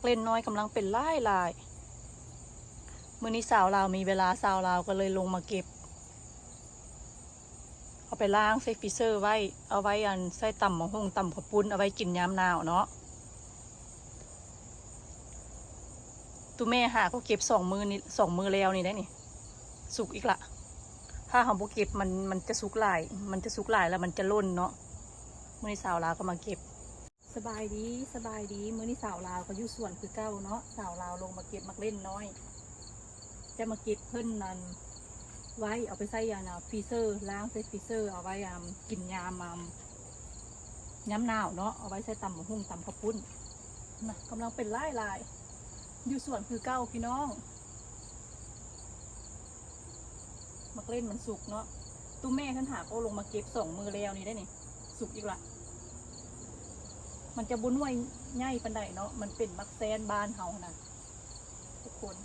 มักเล่นน้อยกำลังเป็นไล่ลายมื่อนี้สาวลาวมีเวลาสาวลาวก็เลยลงมาเก็บ เอาไปล้างใส่ฟรีเซอร์ไว้ เอาไว้อันใส่ต่ำมะฮงต่ำข้าวปุ้นเอาไว้กินยามหนาวเนาะตัวแม่หาก็เก็บสองมือนี่สองมือแล้วนี่ได้นี่ สุกอีกละถ้าหอมบุเก็บมันมันจะสุกหลาย มันจะสุกหลายแล้วมันจะล่นเนาะมื่อนี้สาวลาวก็มาเก็บ สบายดีสบายดีมื้อนี้สาวลาวก็อยู่สวนคือเก้าเนาะสาวลาวลงมาเก็บมักเล่นน้อย จะมาเก็บเพิ่นนั้นไว้เอาไปใส่ยานาฟรีเซอร์ล้างใส่ฟรีเซอร์เอาไว้ยามกินยามมามย้ำหนาวเนาะเอาไว้ใส่ตำมะฮุ่งตำข้าวปุ้นนะกำลังเป็นไลายลายอยู่สวนคือเก้าพี่น้องมักเล่นมันสุกเนาะตู้แม่ท่านหาก็ลงมาเก็บสองมือแล้วนี่ได้นี่สุกอีกละ มันจะบุนวยง่ายปันใดเนาะ มันเป็นมักแซนบ้านเฮานะทุกคน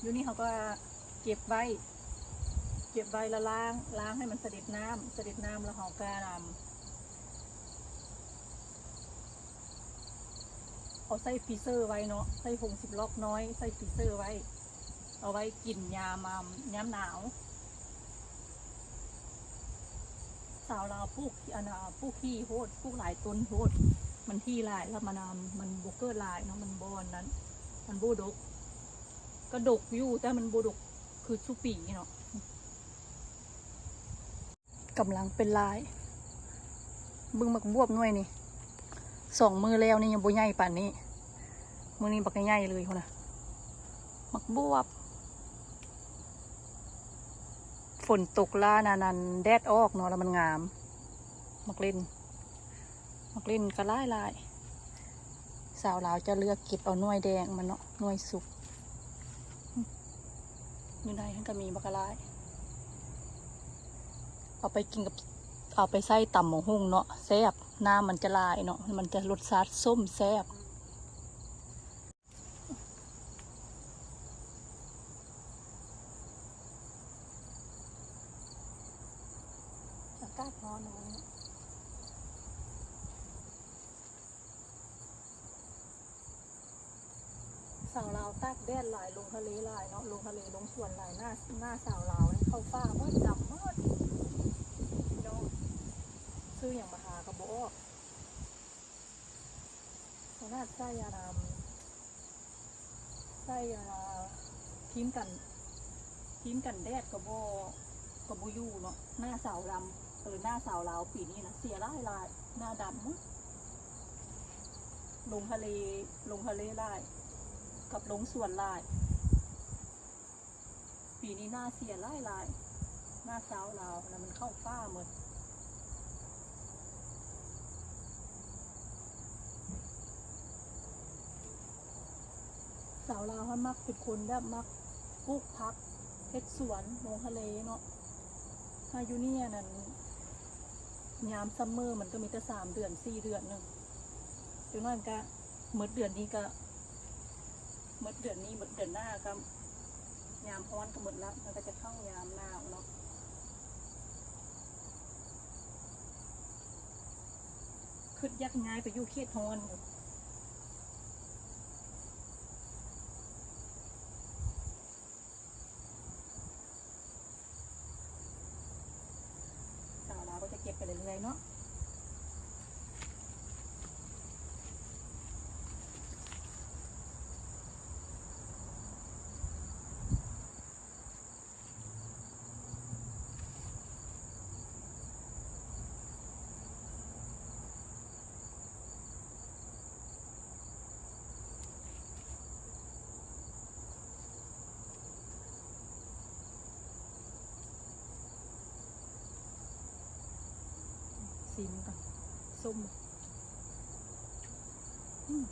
อยู่นี่เขาก็เก็บไว้ เก็บไว้แล้วล้าง ล้างให้มันเสด็จน้ำเสด็จน้ำแล้วเขาก็นำเอาใส่ฟีเซอร์ไว้เนาะ ใส่ผงสิบล็อกน้อย ใส่ฟีเซอร์ไว้ เอาไว้กินยามามย้ำหนาว สาวเราวปลูกอันน่ะปลูกที่โหดปลูกหลายต้นโหดมันที่ลายแล้วมันอะมันบุกเกอร์ลายเนาะมันบอนนั้น มันบูดกก็ดกอยู่แต่มันบูดกคือสุปีเนาะกำลังเป็นลาย บึงมักบวบหน่วยนี่สองมือแล้วนี่ยังบ่ใหญ่ป่านนี้มือนี้บักใหญ่เลยคนน่ะมักบวบ ฝนตกล่านานันแดดออกเนาะแล้วมันงาม มักเล่น มักเล่นก็ไล่ลายสาวลาวจะเลือกเก็บเอาหน่วยแดงมันเนาะหน่วยสุกอยู่ในทั้งก็มีบักกะลาย เอาไปกินกับเอาไปใส่ต่ำหมงหุ่งเนาะแซ่บน้ำมันจะลายเนาะมันจะรสชาติส้มแซ่บ อากาศร้อนเนสาวลาวตากแดดหลายลงทะเลหลายเนาะลงทะเลลงสวนหลายหน้าหน้าสาวลาวนี่เข้าฟ้ามืดดำเมืดพี่น้องซื้ออย่างมาหากระโบอกขนาดใส่ยานามใส่ยานาทีมกันทีมกันแดดกระโบอกระโบอยูเนาะหน้าสาวดำ เออหน้าสาวลาวปีนี้นะเสียร้ายลายหน้าดำมืดลงทะเลลงทะเลลายกับลงสวนลาย ปีนี้หน้าเสียลายลาย หน้าสาวลาวแล้วมันเข้าฟ้าหมดสาวลาวเขามักเป็นคนแบบมักปลูกพักเฮ็ดสวนลงทะเลเนาะถ้าอยู่เนี่ยนั่น ยามซัมเมอร์มันก็มีแต่สามเดือนสี่เดือนหนึ่งถึงนั้นก็เมื่อเดือนนี้ก็หมดเดือนนี้หมดเดือนหน้าก็ยามร้อนก็หมดแล้วมันก็จะเข้ายามหนาวเนาะขึ้นยักง่ายไปยู่เขตฮอนอยู่ เก็บไปเรื่อยๆเนาะ ซีมก่อนส้มอืม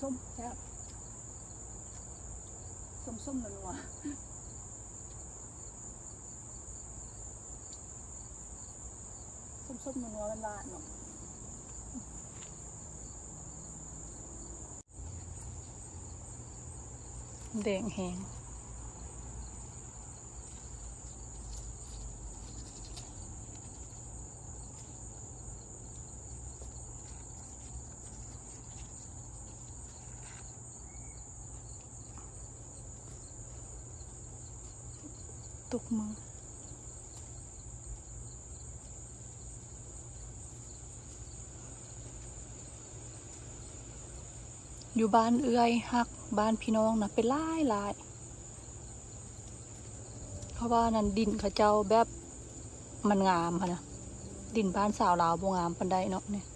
ส้มแซ่บส้มส้มนัวส้มส้มนัวๆลานเนาะแดงแหง ตกมือ อยู่บ้านเอื้อยหัก บ้านพี่น้องนะเป็นลายหลายเพราะว่านั่นดินเขาเจ้าแบบมันงามค่ะนะดินบ้านสาวลาวบ่งามปันไดเนาะเนี่ย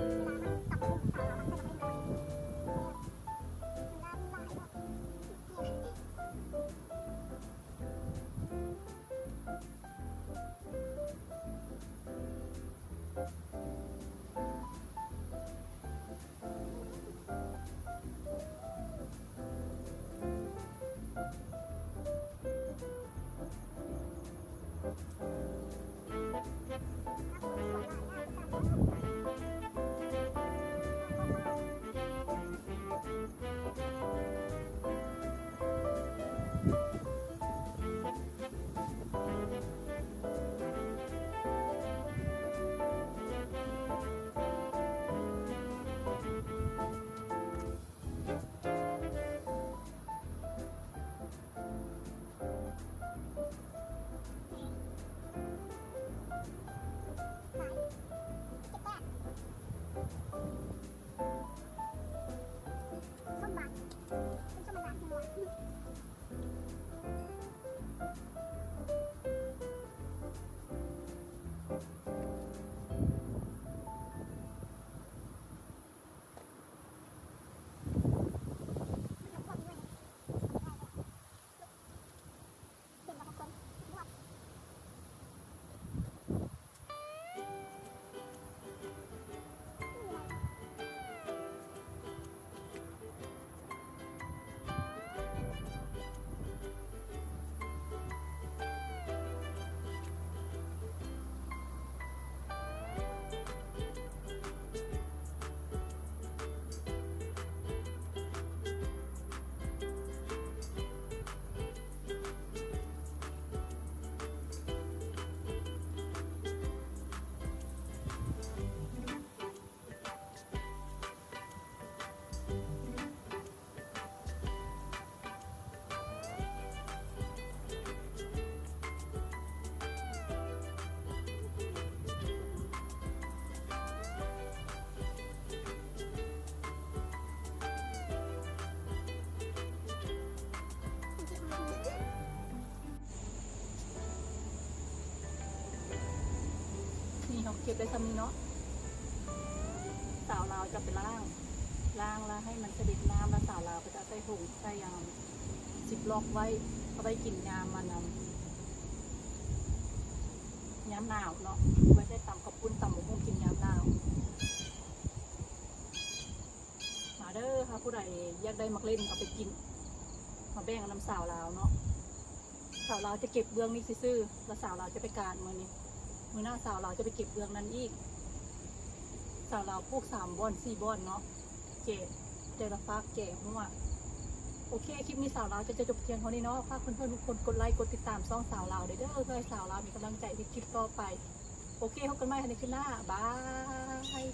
감사합니다. นี่เขาเก็บได้ทำนี้เนาะสาวลาวจะไปล่างล่างแล้วให้มันเสด็จน้ำแล้วสาวลาวก็จะใส่ถุงใส่ยางสิบล็อกไว้เอาไว้กินยามมันนำยามหนาวเนาะไว้ได้ตำกับปุ้นตำหมูหุ้งกินยามหนาวมาเด้อค่ะผู้ใดอยากได้มักเล่นเอาไปกินมาแบ่งกับน้ำสาวลาวเนาะสาวลาวจะเก็บเบื้องนี้ซื่อแล้วสาวลาวจะไปการมือนี้ มือหน้าสาวเราจะไปเก็บเบืองนั้นอีก สาวเราพวกสามบอนสี่บอนเนาะเจเจลฟากเจหัวโอเค คลิปนี้สาวเราจะจะจบเพียงเท่านี้เนาะฝากเพื่อนๆทุกคนกดไลค์กดติดตามช่องสาวเราเด้อเด้อเพื่อให้สาวเรามีกำลังใจที่คลิปต่อไป โอเคพบกันใหม่ในคลิปหน้าบาย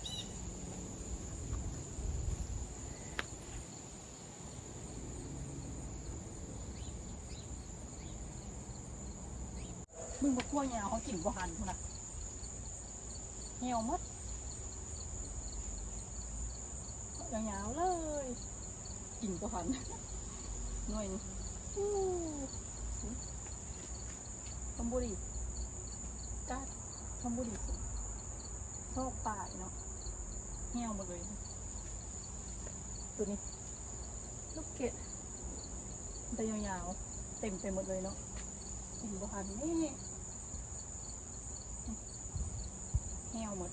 พึ่งมาคั่วยาวเขากินบ่หันพุ่นนะเหี่ยวหมดยาวๆเลยกินบ่หันหน่วยนี่อู้ทำบุรีจ้าทำบุรีโชคป่ายเนาะเหี่ยวหมดเลยตัวนี้ลูกเกดได้ยาวๆเต็มไปหมดเลยเนาะกินบ่หันนี่ แนวหมด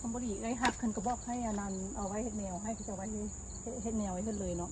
คำบดีได้หักคันกระบอกให้อนันต์เอาไว้เฮ็ดแนวให้เขาจะไว้เฮ็ดเฮ็ดแนวไว้ขึ้นเลยเนาะ